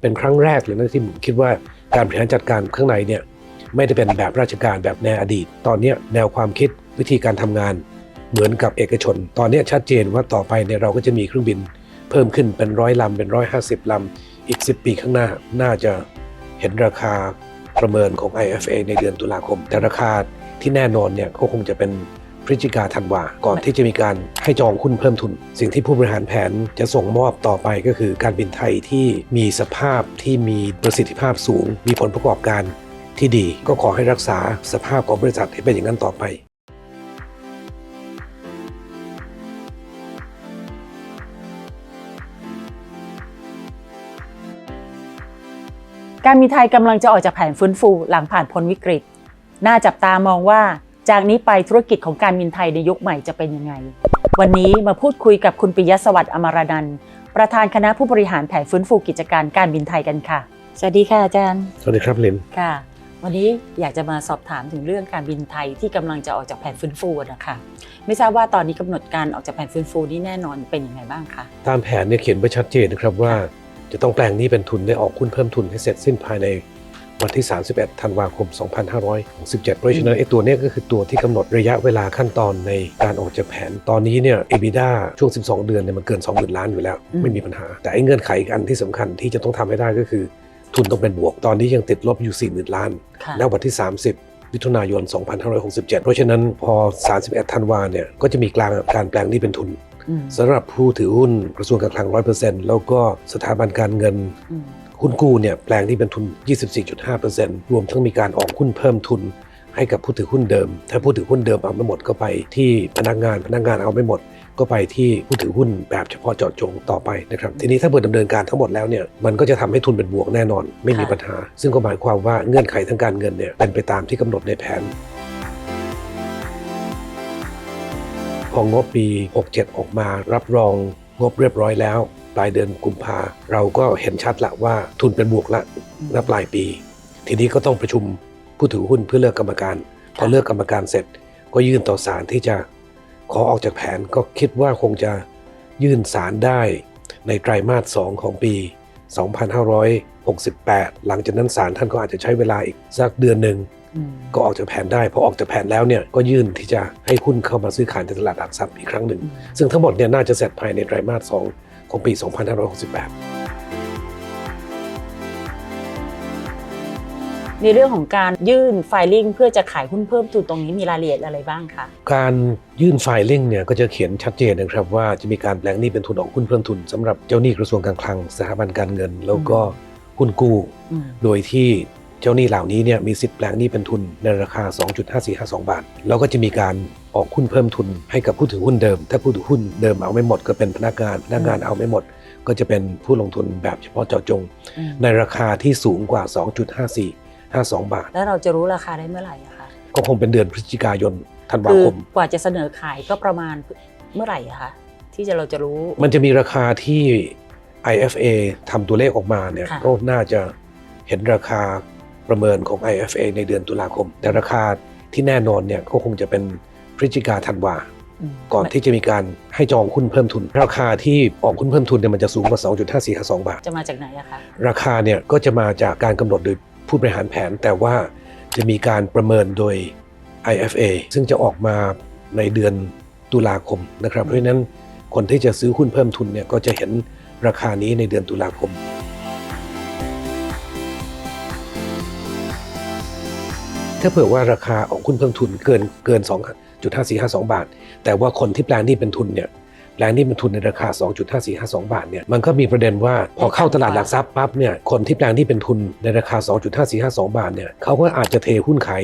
เป็นครั้งแรกเลยนะที่ผมคิดว่าการบริหารจัดการข้างในเนี่ยไม่ได้เป็นแบบราชการแบบในอดีต ตอนนี้แนวความคิดวิธีการทำงานเหมือนกับเอกชน ตอนนี้ชัดเจนว่าต่อไปเนี่ยเราก็จะมีเครื่องบินเพิ่มขึ้นเป็นร้อยลำเป็นร้อยห้าสิบลำอีก 10 ปีข้างหน้าน่าจะเห็นราคาประเมินของ IFA ในเดือนตุลาคม แต่ราคาที่แน่นอนเนี่ยก็คงจะเป็น ฤศจิกาธันวา ก่อนที่จะมีการให้จองหุ้นเพิ่มทุน สิ่งที่ผู้บริหารแผนจะส่งมอบต่อไปก็คือการบินไทยที่มีสภาพที่มีประสิทธิภาพสูง มีผลประกอบการที่ดี ก็ขอให้รักษาสภาพของบริษัทให้เป็นอย่างนั้นต่อไปการบินไทยกำลังจะออกจากแผนฟื้นฟูหลังผ่านพ้นวิกฤต น่าจับตามองว่า จากนี้ไปธุรกิจของการบินไทยในยุคใหม่จะเป็นยังไง วันนี้มาพูดคุยกับคุณปิยสวัสดิ์อมรนันท์ประธานคณะผู้บริหารแผนฟื้นฟูกิจการการบินไทยกันค่ะ สวัสดีค่ะอาจารย์ สวัสดีครับลินค่ะ วันนี้อยากจะมาสอบถามถึงเรื่องการบินไทยที่กำลังจะออกจากแผนฟื้นฟูนะคะ ไม่ทราบว่าตอนนี้กำหนดการออกจากแผนฟื้นฟูนี่แน่นอนเป็นยังไงบ้างคะ ตามแผนเนี่ยเขียนไว้ชัดเจนนะครับว่า จะต้องแปลงหนี้เป็นทุนได้ออกหุ้นเพิ่มทุนให้เสร็จสิ้นภายใน วันที่ 31 ธันวาคม 2567 เพราะฉะนั้นไอ้ตัวเนี้ยก็คือตัวที่กำหนดระยะเวลาขั้นตอนในการออกจากแผน ตอนนี้เนี่ย EBITDA ช่วง 12 เดือนเนี่ยมันเกิน 20,000 ล้านอยู่แล้วอืมไม่มีปัญหา แต่ไอ้เงื่อนไขอีกอันที่สำคัญที่จะต้องทำให้ได้ก็คือ ทุนต้องเป็นบวก ตอนนี้ยังติดลบอยู่ 40,000 ล้านค่ะแล้ววันที่ 30มิถุนายน 2567 เพราะฉะนั้นพอ 31 ธันวาเนี่ย ก็จะมีกลางการแปลงหนี้เป็นทุนอืมสำหรับผู้ถือหุ้นกระทรวงการคลัง 100%แล้วก็สถาบันการเงินอืม หุ้นกู้เนี่ยแปลงที่เป็นทุน 24.5%รวมทั้งมีการออกหุ้นเพิ่มทุนให้กับผู้ถือหุ้นเดิม ถ้าผู้ถือหุ้นเดิมเอาไม่หมดก็ไปที่พนักงาน พนักงานเอาไม่หมด ก็ไปที่ผู้ถือหุ้นแบบเฉพาะเจาะจงต่อไปนะครับ ทีนี้ถ้าเปิดดำเนินการทั้งหมดแล้วเนี่ย มันก็จะทำให้ทุนเป็นบวกแน่นอน ไม่มีปัญหา ซึ่งก็หมายความว่าเงื่อนไขทางการเงินเนี่ยเป็นไปตามที่กำหนดในแผนพองบปี 67 ออกมารับรองงบเรียบร้อยแล้ว ปลายเดือนกุมภาเราก็เห็นชัดละว่าทุนเป็นบวกละณปลายปี ทีนี้ก็ต้องประชุมผู้ถือหุ้นเพื่อเลือกกรรมการ พอเลือกกรรมการเสร็จ ก็ยื่นต่อศาลที่จะขอออกจากแผนก็คิดว่าคงจะยื่นศาลได้ในไตรมาส 2 ของปี 2568 หลังจากนั้นศาลท่านก็อาจจะใช้เวลาอีกสักเดือนหนึ่งอืมก็ออกจากแผนได้พอออกจากแผนแล้วเนี่ยก็ยื่นที่จะให้หุ้นเข้ามาซื้อขายในตลาดหลักทรัพย์อีกครั้งหนึ่งอืมซึ่งทั้งหมดเนี่ยน่าจะเสร็จภายในไตรมาส 2 ของปี 2568ในเรื่องของการยื่นไฟลิ่งเพื่อจะขายหุ้นเพิ่มทุนตรงนี้มีรายละเอียดอะไรบ้างคะการยื่นไฟลิ่งเนี่ยก็จะเขียนชัดเจนนะครับว่าจะมีการแปลงหนี้เป็นทุนออกหุ้นเพิ่มทุนสำหรับเจ้าหนี้กระทรวงการคลังสถาบันการเงิน แล้วก็หุ้นกู้อืมโดยที่เจ้าหนี้เหล่านี้เนี่ยมีสิทธิ์แปลงหนี้เป็นทุนในราคา 2.5452 บาท แล้วก็จะมีการ ออกหุ้นเพิ่มทุนให้กับผู้ถือหุ้นเดิม ถ้าผู้ถือหุ้นเดิมเอาไม่หมดก็เป็นพนักงาน พนักงานเอาไม่หมด ก็จะเป็นผู้ลงทุนแบบเฉพาะเจาะจงอืมในราคาที่สูงกว่า 2.5452 บาท แล้วเราจะรู้ราคาได้เมื่อไหร่อะคะก็คงเป็นเดือนพฤศจิกายนธันวาคือคมกว่าจะเสนอขายก็ประมาณเมื่อไหร่อะคะที่จะเราจะรู้ มันจะมีราคาที่ IFA ทำตัวเลขออกมาเนี่ยค่ะก็น่าจะเห็นราคาประเมินของ IFA ในเดือนตุลาคม แต่ราคาที่แน่นอนเนี่ยก็คงจะเป็น พฤศจิกาธันวาอืมก่อนที่จะมีการให้จองหุ้นเพิ่มทุน ราคาที่ออกหุ้นเพิ่มทุนเนี่ยมันจะสูงกว่า 2.5452บาท จะมาจากไหนอะคะ ราคาเนี่ยก็จะมาจากการกำหนดโดยผู้บริหารแผน แต่ว่าจะมีการประเมินโดย IFA ซึ่งจะออกมาในเดือนตุลาคมนะครับ เพราะฉะนั้นคนที่จะซื้อหุ้นเพิ่มทุนเนี่ยก็จะเห็นราคานี้ในเดือนตุลาคมถ้าเผื่อว่าราคาออกหุ้นเพิ่มทุนเกินเกิน 2.5452 บาท แต่ว่าคนที่แปลงหนี้เป็นทุนเนี่ยแปลงหนี้เป็นทุนในราคา 2.5452 บาทเนี่ยมันก็มีประเด็นว่าพอเข้าตลาดหลักทรัพย์ปั๊บเนี่ยคนที่แปลงหนี้เป็นทุนในราคา 2.5452 บาทเนี่ยเขาก็อาจจะเทหุ้นขาย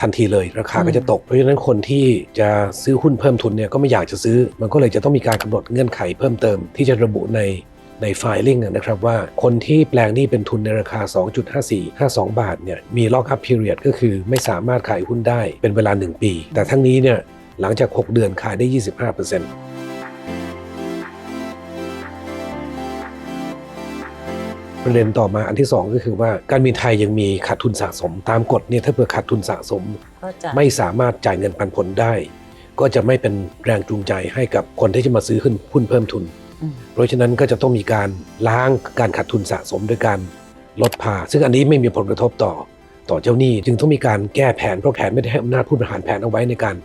ทันทีเลยราคาก็จะตก เพราะฉะนั้นคนที่จะซื้อหุ้นเพิ่มทุนเนี่ยก็ไม่อยากจะซื้อ มันก็เลยจะต้องมีการกำหนดเงื่อนไขเพิ่มเติมที่จะระบุใน ในไฟลิ่งนะครับว่าคนที่แปลงหนี้เป็นทุนในราคา 2.5452 บาทเนี่ยมี lock up period ก็คือไม่สามารถขายหุ้นได้เป็นเวลา 1 ปี แต่ทั้งนี้เนี่ยหลังจาก 6 เดือนขายได้ 25%ประเด็นต่อมาอันที่ 2 ก็คือว่าการบินไทยยังมีขาดทุนสะสม ตามกฎเนี่ยถ้าเผื่อขาดทุนสะสมก็จะไม่สามารถจ่ายเงินปันผลได้ ก็จะไม่เป็นแรงจูงใจให้กับคนที่จะมาซื้อหุ้นหุ้นเพิ่มทุนอืม เพราะฉะนั้นก็จะต้องมีการล้างการขาดทุนสะสมด้วยการลดภาซึ่งอันนี้ไม่มีผลกระทบต่อต่อเจ้าหนี้ จึงต้องมีการแก้แผนเพราะแผนไม่ได้ให้อำนาจผู้บริหารแผนเอาไว้ในการ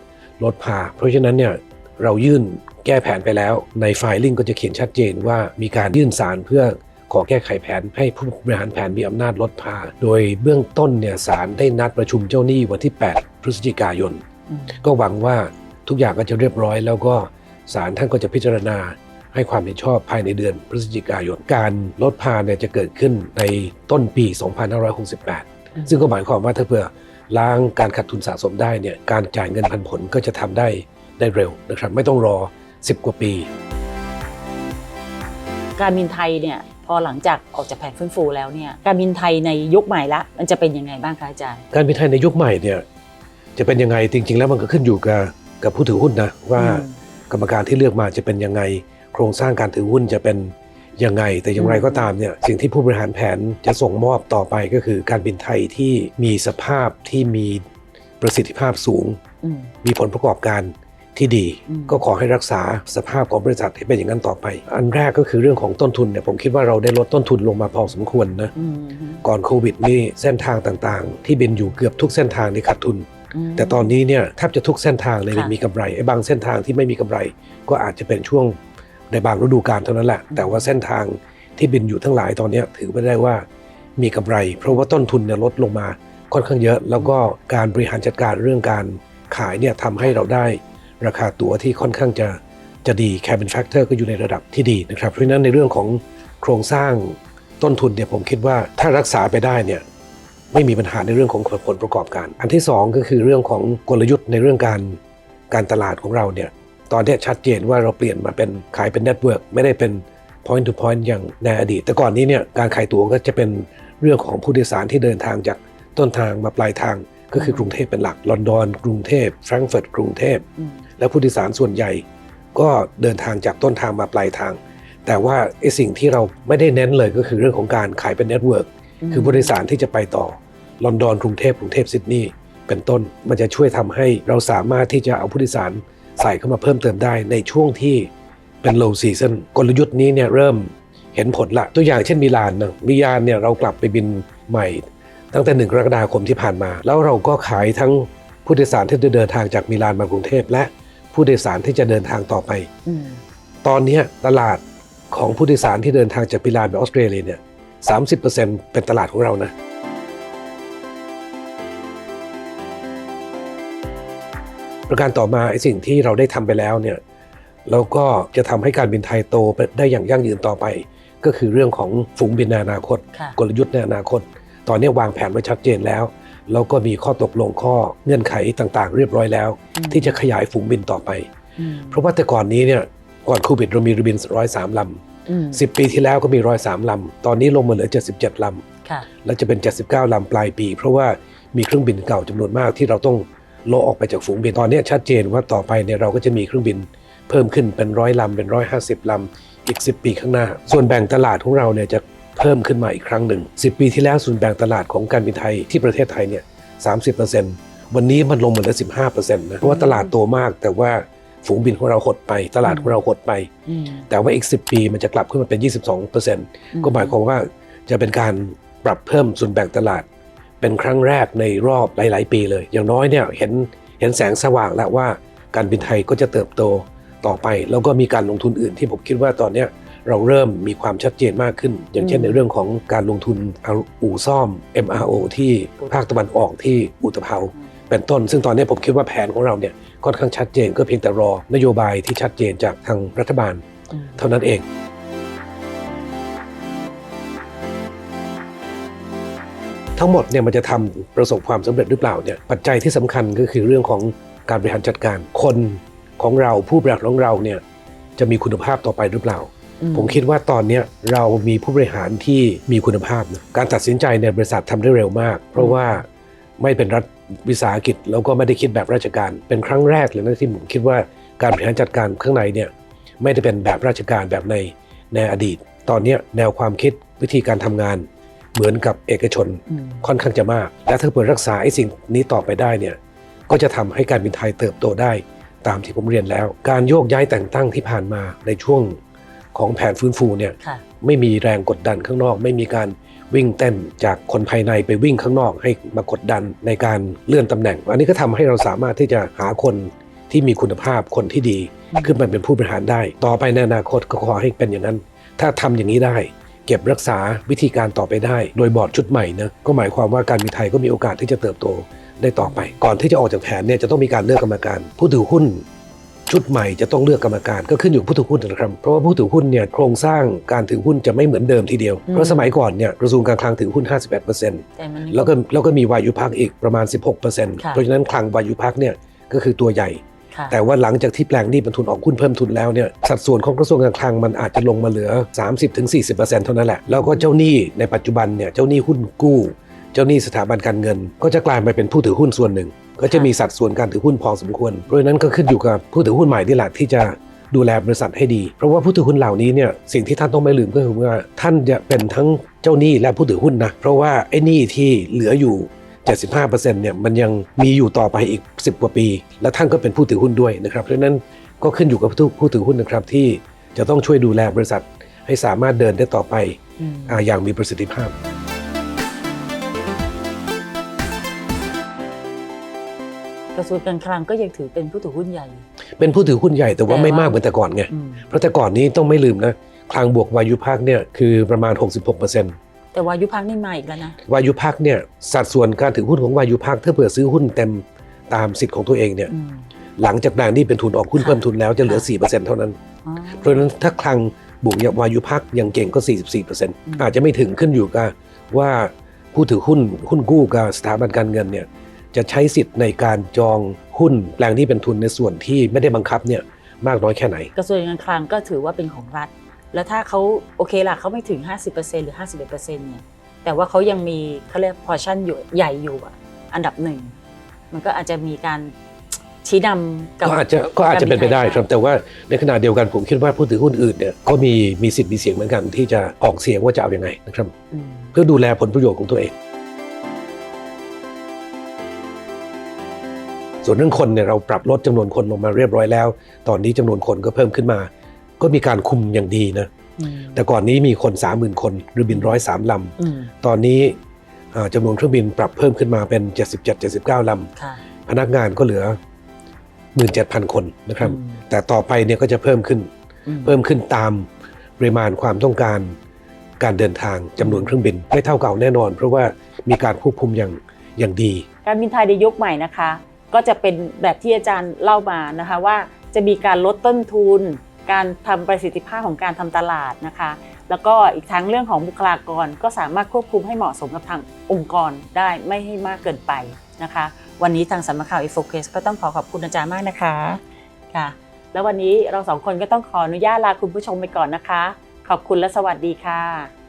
ลดภาเพราะฉะนั้นเนี่ยเรายื่นแก้แผนไปแล้วในไฟลิ่งก็จะเขียนชัดเจนว่ามีการยื่นสารเพื่อขอแก้ไขแผนให้ผู้บริหารแผนมีอำนาจลดภา โดยเบื้องต้นเนี่ยศาลได้นัดประชุมเจ้าหนี้วันที่ 8 พฤศจิกายนอืมก็หวังว่าทุกอย่างก็จะเรียบร้อย แล้วก็ศาลท่านก็จะพิจารณา ให้ความเห็นชอบภายในเดือนพฤศจิกายน การลดพาเนี่ยจะเกิดขึ้นในต้นปี 2568 ซึ่งก็หมายความว่าถ้าเผื่อล้างการขาดทุนสะสมได้เนี่ยการจ่ายเงินพันผลก็จะทำได้ได้เร็วนะครับไม่ต้องรอ 10 กว่าปี การบินไทยเนี่ยพอหลังจากออกจากแผนฟื้นฟูแล้วเนี่ยการบินไทยในยุคใหม่ละมันจะเป็นยังไงบ้างคะอาจารย์ การบินไทยในยุคใหม่เนี่ยจะเป็นยังไงจริง ๆ แล้วมันก็ขึ้นอยู่กับกับผู้ถือหุ้นนะว่าอืมกรรมการที่เลือกมาจะเป็นยังไง โครงสร้างการถือหุ้นจะเป็นยังไง แต่อย่างไรก็ตามเนี่ยสิ่งที่ผู้บริหารแผนจะส่งมอบต่อไปก็คือการบินไทยที่มีสภาพที่มีประสิทธิภาพสูงอืมมีผลประกอบการที่ดีอืมก็ขอให้รักษาสภาพของบริษัทให้เป็นอย่างนั้นต่อไป อันแรกก็คือเรื่องของต้นทุนเนี่ยผมคิดว่าเราได้ลดต้นทุนลงมาพอสมควรนะอืมก่อนโควิดนี่เส้นทางต่างๆ ที่บินอยู่เกือบทุกเส้นทางนี่ขาดทุนมแต่ตอนนี้เนี่ยแทบจะทุกเส้นทางเลยค่ะมีกำไรไอ้บางเส้นทางที่ไม่มีกำไร ก็อาจจะเป็นช่วง ในบางฤดูกาลเท่านั้นแหละ แต่ว่าเส้นทางที่บินอยู่ทั้งหลายตอนนี้ถือไม่ได้ว่ามีกำไร เพราะว่าต้นทุนเนี่ยลดลงมาค่อนข้างเยอะ แล้วก็การบริหารจัดการเรื่องการขายเนี่ยทำให้เราได้ราคาตั๋วที่ค่อนข้างจะจะดี cabin factor ก็อยู่ในระดับที่ดีนะครับ เพราะฉะนั้นในเรื่องของโครงสร้างต้นทุนเนี่ยผมคิดว่าถ้ารักษาไปได้เนี่ยไม่มีปัญหาในเรื่องของผลประกอบการ อันที่สองก็คือเรื่องของกลยุทธ์ในเรื่องการการตลาดของเราเนี่ย ตอนเนี้ยชัดเจนว่าเราเปลี่ยนมาเป็นขายเป็นเน็ตเวิร์กไม่ได้เป็น point to point อย่างในอดีต แต่ก่อนนี้เนี่ยการขายตั๋วก็จะเป็นเรื่องของผู้โดยสารที่เดินทางจากต้นทางมาปลายทางก็คือกรุงเทพเป็นหลัก ลอนดอน กรุงเทพแฟรงก์เฟิร์ตกรุงเทพอืมและผู้โดยสารส่วนใหญ่ ก็เดินทางจากต้นทางมาปลายทาง แต่ว่าไอ้สิ่งที่เราไม่ได้เน้นเลยก็คือเรื่องของการขายเป็นเน็ตเวิร์กคือผู้โดยสารที่จะไปต่อลอนดอนกรุงเทพกรุงเทพซิดนีย์เป็นต้นมันจะช่วยทำให้เราสามารถที่จะเอาผู้โดยสาร ใส่เข้ามาเพิ่มเติมได้ในช่วงที่เป็น low season กลยุทธ์นี้เนี่ยเริ่มเห็นผลละตัวอย่างเช่นมิลานนะมิลานเนี่ยเรากลับไปบินใหม่ ตั้งแต่หนึ่งกรกฎาคมที่ผ่านมา แล้วเราก็ขายทั้งผู้โดยสารที่จะเดินทางจากมิลานมากรุงเทพและผู้โดยสารที่จะเดินทางต่อไปอืมตอนเนี้ยตลาดของผู้โดยสารที่เดินทางจากมิลานไปออสเตรเลียเนี่ย30%เป็นตลาดของเรานะ ประการต่อมาไอ้สิ่งที่เราได้ทำไปแล้วเนี่ยแล้วก็จะทำให้การบินไทยโตไปได้อย่างยั่งยืนต่อไป ก็คือเรื่องของฝูงบินในอนาคตค่ะกลยุทธ์ในอนาคต ตอนนี้วางแผนไว้ชัดเจนแล้วแล้วก็มีข้อตกลงข้อเงื่อนไขต่างๆ เรียบร้อยแล้วอืมที่จะขยายฝูงบินต่อไปอืมเพราะว่าแต่ก่อนนี้เนี่ยก่อนโควิดเรามีเรือบินร้อยสามลอืมำสิปีที่แล้วก็มีร้อยสามลำ ตอนนี้ลงมาเหลือ77ลค่ะำแล้วจะเป็น79ลำปลายปี เพราะว่ามีเครื่องบินเก่าจำนวนมากที่เราต้อง โละออกไปจากฝูงบินตอนนี้ชัดเจนว่าต่อไปเนี่ยเราก็จะมีเครื่องบินเพิ่มขึ้นเป็นร้อยลำเป็นร้อยห้าสิบลำอีก 10 ปีข้างหน้า ส่วนแบ่งตลาดของเราเนี่ยจะเพิ่มขึ้นมาอีกครั้งหนึ่ง 10 ปีที่แล้วส่วนแบ่งตลาดของการบินไทยที่ประเทศไทยเนี่ย30%วันนี้มันลงมาเหลือ15%นะเพราะว่าตลาดโตมากแต่ว่าฝูงบินของเราหดไป ตลาดของเราหดไปอืมแต่ว่าอีก 10 ปีมันจะกลับขึ้นมาเป็น 22%ก็หมายความว่าจะเป็นการปรับเพิ่มส่วนแบ่งตลาด เป็นครั้งแรกในรอบหลาย ๆ ปีเลย อย่างน้อยเนี่ยเห็นเห็นแสงสว่างแล้วว่าการบินไทยก็จะเติบโตต่อไป แล้วก็มีการลงทุนอื่นที่ผมคิดว่าตอนเนี้ยเราเริ่มมีความชัดเจนมากขึ้น อย่างเช่นในเรื่องของการลงทุนอู่ซ่อม MRO ที่ภาคตะวันออกที่อุตภเปาเป็นต้น ซึ่งตอนนี้ผมคิดว่าแผนของเราเนี่ยค่อนข้างชัดเจนก็เพียงแต่รอนโยบายที่ชัดเจนจากทางรัฐบาล เท่านั้นเอง ทั้งหมดเนี่ยมันจะทำประสบความสำเร็จหรือเปล่าเนี่ยปัจจัยที่สำคัญก็คือเรื่องของการบริหารจัดการคนของเราผู้บริหารของเราเนี่ยจะมีคุณภาพต่อไปหรือเปล่าอืผมคิดว่าตอนเนี้ยเรามีผู้บริหารที่มีคุณภาพนะการตัดสินใจในบริษัททำได้เร็วมาก เพราะว่าไม่เป็นรัฐวิสาหกิจแล้วก็ไม่ได้คิดแบบราชการ เป็นครั้งแรกเลยนะที่ผมคิดว่าการบริหารจัดการข้างในเนี่ยไม่ได้เป็นแบบราชการแบบในในอดีต ตอนเนี้ยแนวความคิดวิธีการทำงาน เหมือนกับเอกชนอืมค่อนข้างจะมาก และถ้าเปิดรักษาไอ้สิ่งนี้ต่อไปได้เนี่ยก็จะทำให้การบินไทยเติบโตได้ตามที่ผมเรียนแล้ว การโยกย้ายแต่งตั้งที่ผ่านมาในช่วงของแผนฟื้นฟูเนี่ยค่ะไม่มีแรงกดดันข้างนอก ไม่มีการวิ่งเต้นจากคนภายในไปวิ่งข้างนอก ให้มากดดันในการเลื่อนตำแหน่ง อันนี้ก็ทำให้เราสามารถที่จะหาคนที่มีคุณภาพคนที่ดีอืมขึ้นมาเป็นผู้บริหารได้ ต่อไปในอนาคตก็ขอให้เป็นอย่างนั้น ถ้าทำอย่างนี้ได้ เก็บรักษาวิธีการต่อไปได้ โดยบอร์ดชุดใหม่นะก็หมายความว่าการบินไทยก็มีโอกาสที่จะเติบโตได้ต่อไป ก่อนที่จะออกจากแผนเนี่ยจะต้องมีการเลือกกรรมการ ผู้ถือหุ้นชุดใหม่จะต้องเลือกกรรมการก็ขึ้นอยู่กับผู้ถือหุ้นนะครับ เพราะว่าผู้ถือหุ้นเนี่ยโครงสร้างการถือหุ้นจะไม่เหมือนเดิมทีเดียวอืมเพราะสมัยก่อนเนี่ยกระทรวงการคลังถือหุ้น58%แต่มันแล้วก็แล้วก็มีวายุพักอีกประมาณ 16%ค่ะเพราะฉะนั้นคลังวายุพักเนี่ยก็คือตัวใหญ่ค่ะ แต่ว่าหลังจากที่แปลงหนี้เป็นทุนออกหุ้นเพิ่มทุนแล้วเนี่ยสัดส่วนของกระทรวงการคลังมันอาจจะลงมาเหลือ 30-40%เท่านั้นแหละแล้วก็เจ้าหนี้ในปัจจุบันเนี่ยเจ้าหนี้หุ้นกู้ เจ้าหนี้สถาบันการเงิน ก็จะกลายมาเป็นผู้ถือหุ้นส่วนหนึ่ง ก็จะมีสัดส่วนการถือหุ้นพอสมควรเพราะนั้นก็ขึ้นอยู่กับผู้ถือหุ้นใหม่นี่หละที่จะดูแลบริษัทให้ดี เพราะว่าผู้ถือหุ้นเหล่านี้เนี่ยสิ่งที่ท่านต้องไม่ลืมก็คือว่าท่านจะเป็นทั้งเจ้าหนี้และผู้ถือหุ้นนะเพราะว่าไอ้หนี้ที่เหลืออยู่ 75%เนี่ยมันยังมีอยู่ต่อไปอีก 10 กว่าปี และท่านก็เป็นผู้ถือหุ้นด้วยนะครับเพราะฉะนั้นก็ขึ้นอยู่กับผู้ผู้ถือหุ้นนะครับที่จะต้องช่วยดูแลบริษัทให้สามารถเดินได้ต่อไปอืมอาอย่างมีประสิทธิภาพกระทรวงการคลังก็ยังถือเป็นผู้ถือหุ้นใหญ่ เป็นผู้ถือหุ้นใหญ่แต่ว่าแต่ว่าไม่มากเหมือนแต่ก่อนไงอืมเพราะแต่ก่อนนี้ต้องไม่ลืมนะ คลังบวกวายุพักเนี่ยคือประมาณ 66% แต่วายุพักนี่มาอีกแล้วนะวายุพักเนี่ยสัดส่วนการถือหุ้นของวายุพักถ้าเผื่อซื้อหุ้นเต็มตามสิทธิ์ของตัวเองเนี่ยอืมหลังจากแปลงหนี้เป็นทุนออกหุ้นค่ะเพิ่มทุนแล้วจะเหลือค่ะ4%เท่านั้นอ๋อเพราะฉะนั้นถ้าคลังบวกวายุพักยังเก่งก็ 44%อาจจะไม่ถึงขึ้นอยู่กับว่าผู้ถือหุ้นหุ้นกู้กับสถาบันการเงินเนี่ยจะใช้สิทธิ์ในการจองหุ้นแปลงหนี้เป็นทุนในส่วนที่ไม่ได้บังคับเนี่ยมากน้อยแค่ไหน กระทรวงการคลังก็ถือว่าเป็นของรัฐ แล้วถ้าเขาโอเคล่ะเขาไม่ถึง 50%หรือ 51%เนี่ยแต่ว่าเขายังมีเขาเรียกพอชั่นอยู่ใหญ่อยู่อะอันดับหนึ่ง มันก็อาจจะมีการชี้นำกับก็อาจจะก็อาจจะเป็นไปได้ครับ แต่ว่าในขณะเดียวกันผมคิดว่าผู้ถือหุ้นอื่นเนี่ยก็มีมีสิทธิ์มีเสียงเหมือนกัน ที่จะออกเสียงว่าจะเอาอยัางไงนะครับอืมเพื่อดูแลผลประโยชน์ของตัวเอง ส่วนเรื่องคนเนี่ยเราปรับลดจำนวนคนลงมาเรียบร้อยแล้ว ตอนนี้จำนวนคนก็เพิ่มขึ้นมา ก็มีการคุมอย่างดีนะอืมแต่ก่อนนี้มีคน 30,000 คนเรือบินร้อยสามลอืมำตอนนี้อ่าจำนวนเครื่องบินปรับเพิ่มขึ้นมาเป็น 77-79ลค่ะำพนักงานก็เหลือ 17,000 คนนะครับอืมแต่ต่อไปเนี่ยก็จะเพิ่มขึ้นอืมเพิ่มขึ้นตามปริมาณความต้องการการเดินทางจำนวนเครื่องบิน ไม่เท่าเก่าแน่นอน เพราะว่ามีการควบคุมอย่างอย่างดี การบินไทยในยุคใหม่นะคะ ก็จะเป็นแบบที่อาจารย์เล่ามานะคะว่าจะมีการลดต้นทุน การทำประสิทธิภาพของการทำตลาดนะคะ แล้วก็อีกทั้งเรื่องของบุคลากรก็สามารถควบคุมให้เหมาะสมกับทางองค์กรได้ไม่ให้มากเกินไปนะคะ วันนี้ทางสำนักข่าว e f o c u s ก็ต้องขอขอบคุณอาจารย์มากนะคะค่ะ แล้ววันนี้เราสองคนก็ต้องขออนุญาตลาคุณผู้ชมไปก่อนนะคะ ขอบคุณและสวัสดีค่ะ